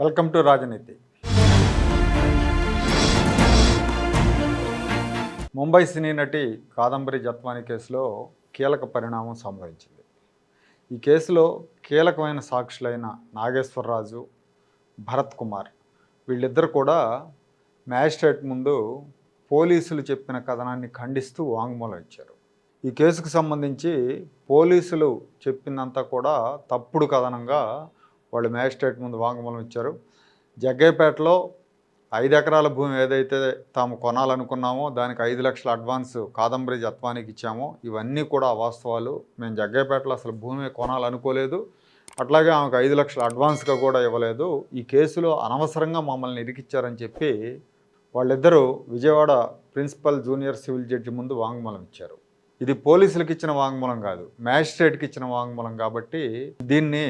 Welcome to రాజనీతి. ముంబై సినీ నటి కాదంబరి జత్వాని కేసులో కీలక పరిణామం సంభవించింది. ఈ కేసులో కీలకమైన సాక్షులైన నాగేశ్వరరాజు భరత్ కుమార్ వీళ్ళిద్దరు కూడా మ్యాజిస్ట్రేట్ ముందు పోలీసులు చెప్పిన కథనాన్ని ఖండిస్తూ వాంగ్మూలం ఇచ్చారు. ఈ కేసుకు సంబంధించి పోలీసులు చెప్పిందంతా కూడా తప్పుడు కథనంగా వాళ్ళు మ్యాజిస్ట్రేట్ ముందు వాంగ్మూలం ఇచ్చారు. జగ్గైపేటలో ఐదు ఎకరాల భూమి ఏదైతే తాము కొనాలనుకున్నామో దానికి ఐదు లక్షల అడ్వాన్స్ కాదంబరి జత్వానికి ఇచ్చామో ఇవన్నీ కూడా వాస్తవాలు మేము జగ్గైపేటలో అసలు భూమి కొనాలనుకోలేదు. అట్లాగే ఆమెకు ఐదు లక్షల అడ్వాన్స్గా కూడా ఇవ్వలేదు. ఈ కేసులో అనవసరంగా మమ్మల్ని ఇరికిచ్చారని చెప్పి వాళ్ళిద్దరూ Vijayawada principal junior civil judge ముందు వాంగ్మూలం ఇచ్చారు. ఇది పోలీసులకు ఇచ్చిన వాంగ్మూలం కాదు మ్యాజిస్ట్రేట్కి ఇచ్చిన వాంగ్మూలం కాబట్టి దీన్ని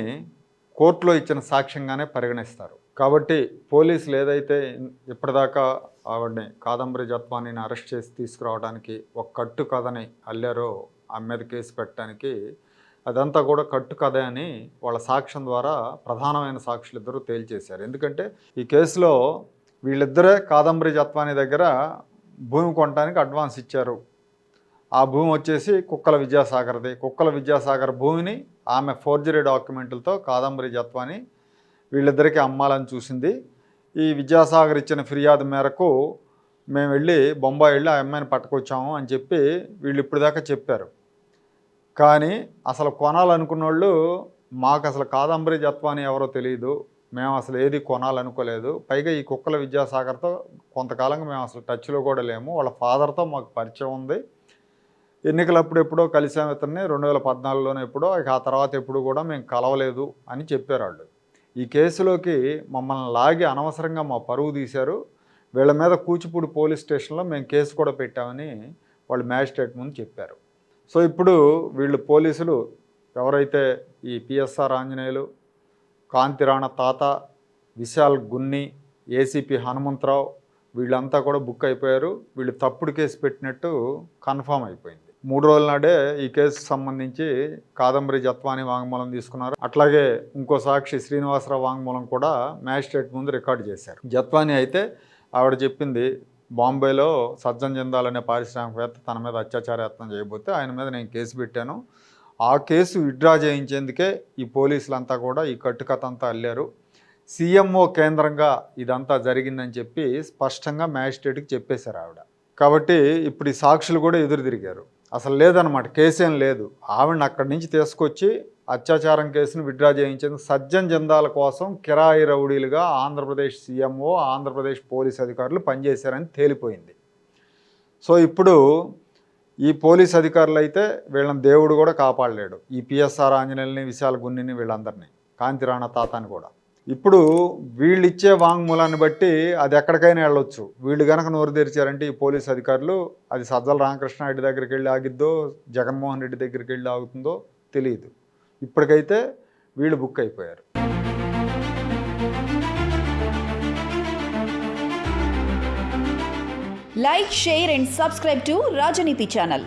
కోర్టులో ఇచ్చిన సాక్ష్యంగానే పరిగణిస్తారు. కాబట్టి పోలీసులు ఏదైతే ఇప్పటిదాకా ఆవిడని కాదంబరి జత్వానిని అరెస్ట్ చేసి తీసుకురావడానికి ఒక కట్టు కథని అల్లారో ఆమె మీద కేసు పెట్టడానికి అదంతా కూడా కట్టు కథ అని వాళ్ళ సాక్ష్యం ద్వారా ప్రధానమైన సాక్షులిద్దరూ తేల్చేశారు. ఎందుకంటే ఈ కేసులో వీళ్ళిద్దరే కాదంబరి జత్వాని దగ్గర భూమి కొనడానికి అడ్వాన్స్ ఇచ్చారు. ఆ భూమి వచ్చేసి కుక్కల విద్యాసాగర్ది. కుక్కల విద్యాసాగర్ భూమిని ఆమె ఫోర్జరీ డాక్యుమెంట్లతో కాదంబరి జత్వాని వీళ్ళిద్దరికీ అమ్మాలని చూసింది. ఈ విద్యాసాగర్ ఇచ్చిన ఫిర్యాదు మేరకు మేము వెళ్ళి బొంబాయి వెళ్ళి ఆ అమ్మాయిని పట్టుకొచ్చాము అని చెప్పి వీళ్ళు ఇప్పటిదాకా చెప్పారు. కానీ అసలు కొనాలనుకున్న వాళ్ళు మాకు అసలు కాదంబరి జత్వాని ఎవరో తెలియదు మేము అసలు ఏది కొనాలనుకోలేదు. పైగా ఈ కుక్కల విద్యాసాగర్తో కొంతకాలంగా మేము అసలు టచ్లో కూడా లేము. వాళ్ళ ఫాదర్తో మాకు పరిచయం ఉంది. ఎన్నికలప్పుడు ఎప్పుడో కలిసాం ఇతన్ని రెండు వేల పద్నాలుగులోనే ఎప్పుడో ఆ తర్వాత ఎప్పుడు కూడా మేము కలవలేదు అని చెప్పారు వాళ్ళు. ఈ కేసులోకి మమ్మల్ని లాగి అనవసరంగా మా పరువు తీశారు. వీళ్ళ మీద కూచిపూడి పోలీస్ స్టేషన్లో మేము కేసు కూడా పెట్టామని వాళ్ళు మ్యాజిస్ట్రేట్ ముందు చెప్పారు. సో ఇప్పుడు వీళ్ళు పోలీసులు ఎవరైతే ఈ పిఎస్ఆర్ ఆంజనేయులు కాంతిరాణ తాత విశాల్ గున్ని ఏసీపీ హనుమంతరావు వీళ్ళంతా కూడా బుక్ అయిపోయారు. వీళ్ళు తప్పుడు కేసు పెట్టినట్టు కన్ఫామ్ అయిపోయింది. మూడు రోజుల నాడే ఈ కేసు సంబంధించి కాదంబరి జత్వాని వాంగ్మూలం తీసుకున్నారు. అట్లాగే ఇంకో సాక్షి శ్రీనివాసరావు వాంగ్మూలం కూడా మ్యాజిస్ట్రేట్ ముందు రికార్డు చేశారు. జత్వాని అయితే ఆవిడ చెప్పింది బాంబేలో సజ్జన్ చెందాలనే పారిశ్రామికవేత్త తన మీద అత్యాచార యత్నం చేయబోతే ఆయన మీద నేను కేసు పెట్టాను. ఆ కేసు విత్డ్రా చేయించేందుకే ఈ పోలీసులంతా కూడా ఈ కట్టుకథ అంతా అల్లారు. సీఎంఓ కేంద్రంగా ఇదంతా జరిగిందని చెప్పి స్పష్టంగా మ్యాజిస్ట్రేట్కి చెప్పేశారు ఆవిడ. కాబట్టి ఇప్పుడు ఈ సాక్షులు కూడా ఎదురు తిరిగారు. అసలు లేదనమాట కేసు ఏం లేదు. ఆవిడని అక్కడి నుంచి తీసుకొచ్చి అత్యాచారం కేసును విత్డ్రా చేయించేందుకు సజ్జన్ జందాల కోసం కిరాయి రౌడీలుగా ఆంధ్రప్రదేశ్ సీఎంఓ ఆంధ్రప్రదేశ్ పోలీస్ అధికారులు పనిచేశారని తేలిపోయింది. సో ఇప్పుడు ఈ పోలీస్ అధికారులు అయితే వీళ్ళని దేవుడు కూడా కాపాడలేడు. ఈ పిఎస్ఆర్ ఆంజనేయుల్ని విశాల గున్నిని వీళ్ళందరినీ. కాంతిరాణ తాతాని కూడా. ఇప్పుడు వీళ్ళు ఇచ్చే వాంగ్మూలాన్ని బట్టి అది ఎక్కడికైనా వెళ్ళొచ్చు. వీళ్ళు కనుక నోరు తెరిచారంటే ఈ పోలీస్ అధికారులు అది సజ్జల రామకృష్ణ రెడ్డి దగ్గరికి వెళ్ళి ఆగిద్దో జగన్మోహన్ రెడ్డి దగ్గరికి వెళ్ళి ఆగుతుందో తెలియదు. ఇప్పటికైతే వీళ్ళు బుక్ అయిపోయారు. Like share and subscribe to Rajaneethi channel.